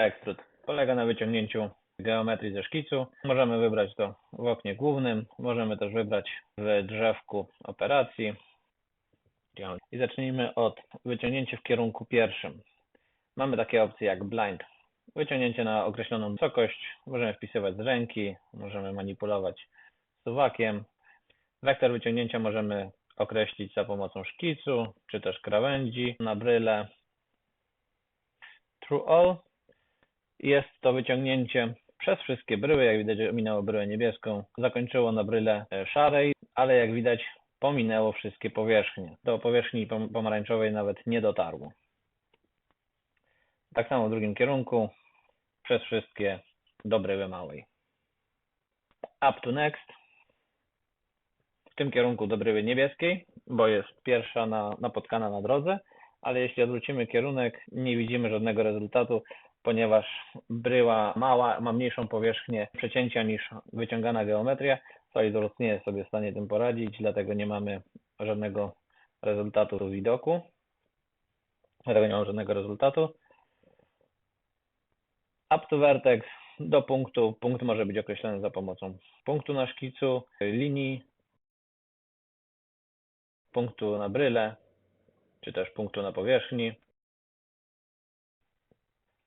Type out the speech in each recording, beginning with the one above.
Extrude polega na wyciągnięciu geometrii ze szkicu. Możemy wybrać to w oknie głównym, możemy też wybrać w drzewku operacji. I zacznijmy od wyciągnięcia w kierunku pierwszym. Mamy takie opcje jak blind, wyciągnięcie na określoną wysokość, możemy wpisywać z ręki, możemy manipulować suwakiem. Wektor wyciągnięcia możemy określić za pomocą szkicu, czy też krawędzi na bryle. Through all jest to wyciągnięcie przez wszystkie bryły, jak widać minęło bryłę niebieską, zakończyło na bryle e, szarej, ale jak widać pominęło wszystkie powierzchnie. Do powierzchni pomarańczowej nawet nie dotarło. Tak samo w drugim kierunku, przez wszystkie do bryły małej. Up to next. W tym kierunku do bryły niebieskiej, bo jest pierwsza na, napotkana na drodze, ale jeśli odwrócimy kierunek, nie widzimy żadnego rezultatu, ponieważ bryła mała ma mniejszą powierzchnię przecięcia niż wyciągana geometria. SolidWorks nie jest sobie w stanie tym poradzić, dlatego nie mamy żadnego rezultatu widoku. Dlatego nie mamy żadnego rezultatu. Up to vertex do punktu. Punkt może być określony za pomocą punktu na szkicu, linii, punktu na bryle, czy też punktu na powierzchni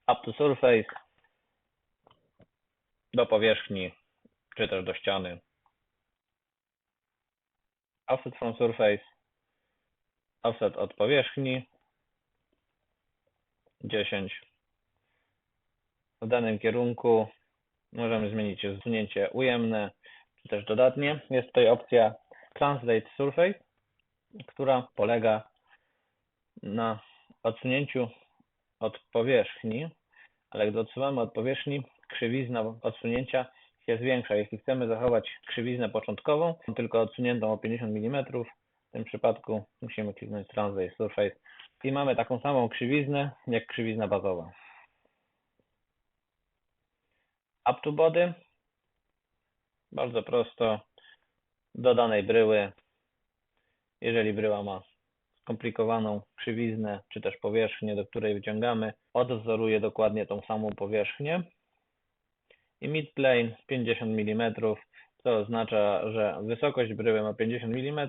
up to surface do powierzchni, czy też do ściany. Offset from surface, offset od powierzchni 10. W danym kierunku możemy zmienić zsunięcie ujemne, czy też dodatnie. Jest tutaj opcja Translate Surface, która polega na odsunięciu od powierzchni, ale gdy odsuwamy od powierzchni, krzywizna odsunięcia się zwiększa. Jeśli chcemy zachować krzywiznę początkową, tylko odsuniętą o 50 mm, w tym przypadku musimy kliknąć Translate Surface i mamy taką samą krzywiznę jak krzywizna bazowa. Up to body. Bardzo prosto. Do danej bryły, jeżeli bryła ma skomplikowaną krzywiznę, czy też powierzchnię, do której wyciągamy, odwzoruje dokładnie tą samą powierzchnię. I midplane 50 mm, co oznacza, że wysokość bryły ma 50 mm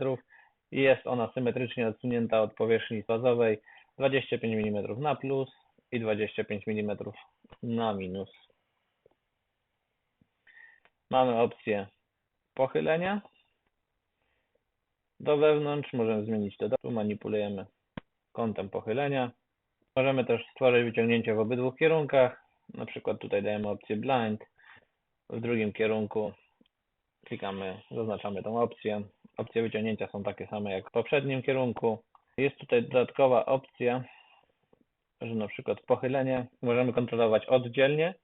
i jest ona symetrycznie odsunięta od powierzchni bazowej 25 mm na plus i 25 mm na minus. Mamy opcję pochylenia do wewnątrz, możemy zmienić to, tu manipulujemy kątem pochylenia. Możemy też stworzyć wyciągnięcie w obydwu kierunkach, na przykład tutaj dajemy opcję blind, w drugim kierunku klikamy, zaznaczamy tą opcję. Opcje wyciągnięcia są takie same jak w poprzednim kierunku. Jest tutaj dodatkowa opcja, że na przykład pochylenie możemy kontrolować oddzielnie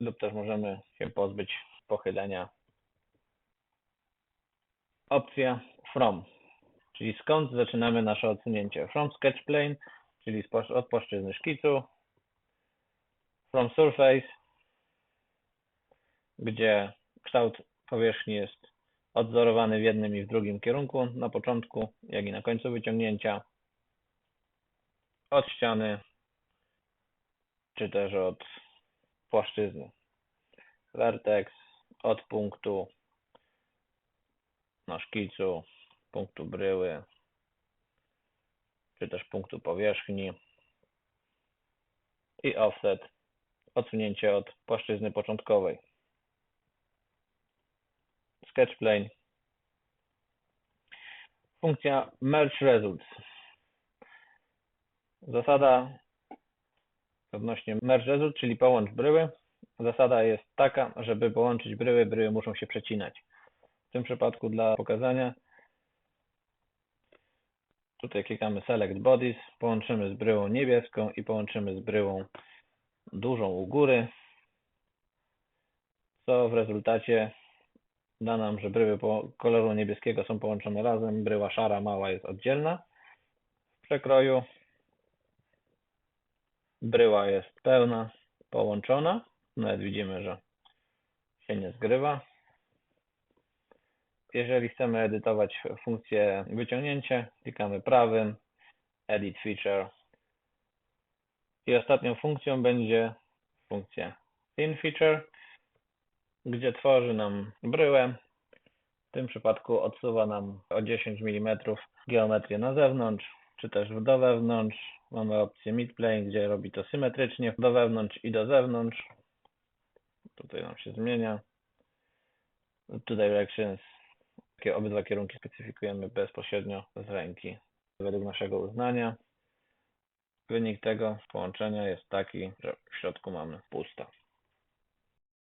lub też możemy się pozbyć pochylenia opcja From, czyli skąd zaczynamy nasze odsunięcie. From Sketch Plane, czyli od płaszczyzny szkicu. From Surface, gdzie kształt powierzchni jest odzorowany w jednym i w drugim kierunku, na początku, jak i na końcu wyciągnięcia. Od ściany, czy też od płaszczyzny. Vertex, od punktu na szkicu punktu bryły, czy też punktu powierzchni i offset, odsunięcie od płaszczyzny początkowej. Sketch plane. Funkcja merge results. Zasada odnośnie merge result, czyli połącz bryły. Zasada jest taka, żeby połączyć bryły, bryły muszą się przecinać. W tym przypadku dla pokazania tutaj klikamy Select Bodies, połączymy z bryłą niebieską i połączymy z bryłą dużą u góry, co w rezultacie da nam, że bryły koloru niebieskiego są połączone razem, bryła szara mała jest oddzielna. W przekroju bryła jest pełna, połączona, nawet widzimy, że się nie zgrywa. Jeżeli chcemy edytować funkcję wyciągnięcie, klikamy prawym, Edit Feature I ostatnią funkcją będzie funkcja thin feature, gdzie tworzy nam bryłę. W tym przypadku odsuwa nam o 10 mm geometrię na zewnątrz, czy też do wewnątrz. Mamy opcję midplane, gdzie robi to symetrycznie do wewnątrz i do zewnątrz. Tutaj nam się zmienia. To directions. Obydwa kierunki specyfikujemy bezpośrednio z ręki według naszego uznania. Wynik tego połączenia jest taki, że w środku mamy pusto.